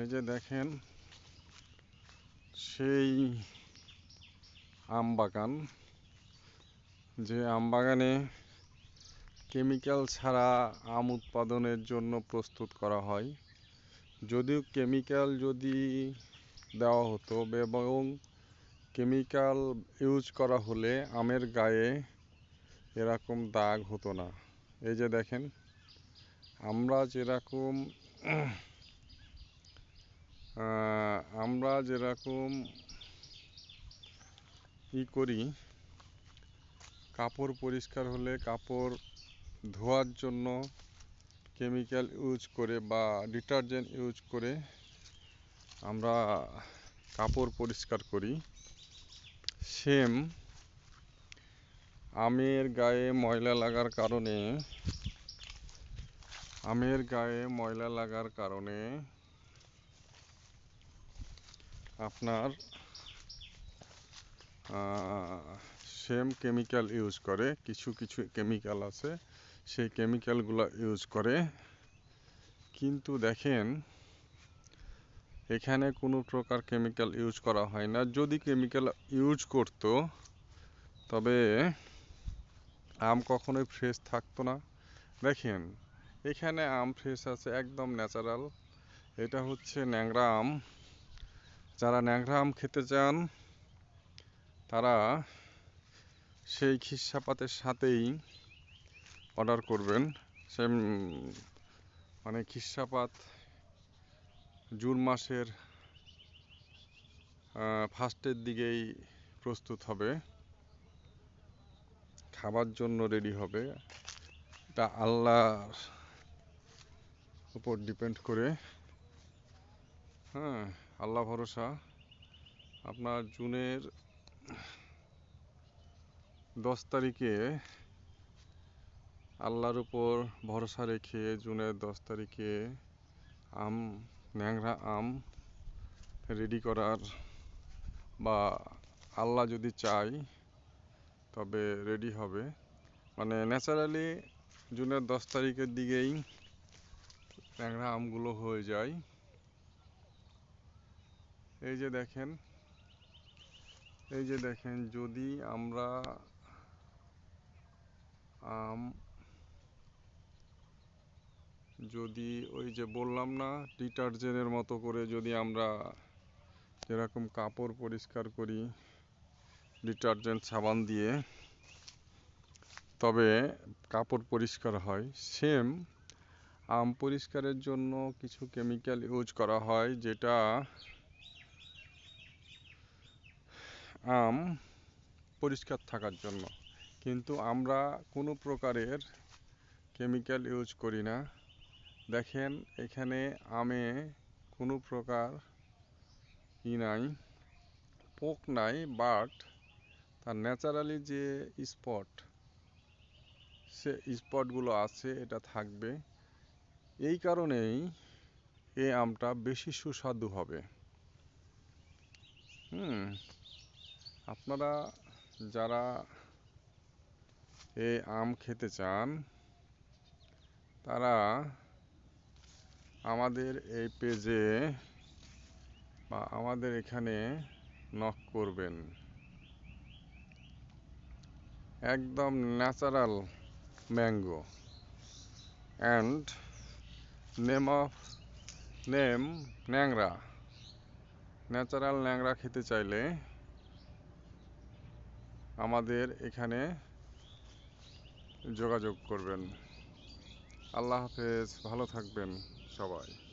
এই যে দেখেন, সেই আম বাগান। যে আম বাগানে কেমিক্যাল ছাড়া আম উৎপাদনের জন্য প্রস্তুত করা হয়। যদিও কেমিক্যাল যদি দেওয়া হতো, এবং কেমিক্যাল ইউজ করা হলে আমের গায়ে এরকম দাগ হতো না। এই যে দেখেন, আমরা যেরকম আমরা যেরকম ই করি, কাপড় পরিষ্কার হলে কাপড় ধোয়ার জন্য কেমিক্যাল ইউজ করে বা ডিটারজেন্ট ইউজ করে আমরা কাপড় পরিষ্কার করি। সেম আমের গায়ে ময়লা লাগার কারণে, আমের গায়ে ময়লা লাগার কারণে আপনার সেম কেমিক্যাল ইউজ করে, কিছু কিছু কেমিক্যাল আছে, সেই কেমিক্যালগুলো ইউজ করে। কিন্তু দেখেন, এখানে কোনো প্রকার কেমিক্যাল ইউজ করা হয় না। যদি কেমিক্যাল ইউজ করত, তবে আম কখনোই ফ্রেশ থাকতো না। দেখেন, এখানে আম ফ্রেশ আছে, একদম ন্যাচারাল এটা হচ্ছে ন্যাংরা আম। যারা ন্যাংরা আম খেতে চান, তারা সেই খিসাপাতের সাথেই অর্ডার করবেন। সে মানে খিসাপাত জুন মাসের ফার্স্টের দিকেই প্রস্তুত হবে। খাবার জন্য রেডি হবে। এটা আল্লাহর উপর ডিপেন্ড করে। হ্যাঁ আল্লাহ ভরসা। আপনার জুনের দশ তারিখে আল্লাহর উপর ভরসা রেখে জুনের দশ তারিখে আম, ন্যাংরা আম রেডি করার বা আল্লাহ যদি চাই তবে রেডি হবে। মানে ন্যাচারালি জুনের দশ তারিখের দিকেই ট্যাংরা আমগুলো হয়ে যায়। এই যে দেখেন, এই যে দেখেন, যদি আমরা আম, যদি ওই যে বললাম না, ডিটারজেন্টের মতো করে যদি আমরা যেরকম কাপড় পরিষ্কার করি, ডিটারজেন্ট সাবান দিয়ে, তবে কাপড় পরিষ্কার হয়, সেম আম পরিষ্কারের জন্য কিছু কেমিক্যাল ইউজ করা হয়, যেটা আম পরিষ্কার থাকার জন্য। কিন্তু আমরা কোনো প্রকারের কেমিক্যাল ইউজ করি না। দেখেন, এখানে আমে কোনো প্রকার ই নাই, পোক নাই বাট তার ন্যাচারালি যে স্পট সে স্পটগুলো আছে, এটা থাকবে। এই কারণেই এই আমটা বেশি সুস্বাদু হবে। হুম। আপনারা যারা এই আম খেতে চান, তারা আমাদের এই পেজে বা আমাদের এখানে নক করবেন। একদম natural mango and name of name Langra. Natural Langra খেতে চাইলে আমাদের এখানে যোগাযোগ করবেন। আল্লাহ হাফেজ ভালো থাকবেন সবাই।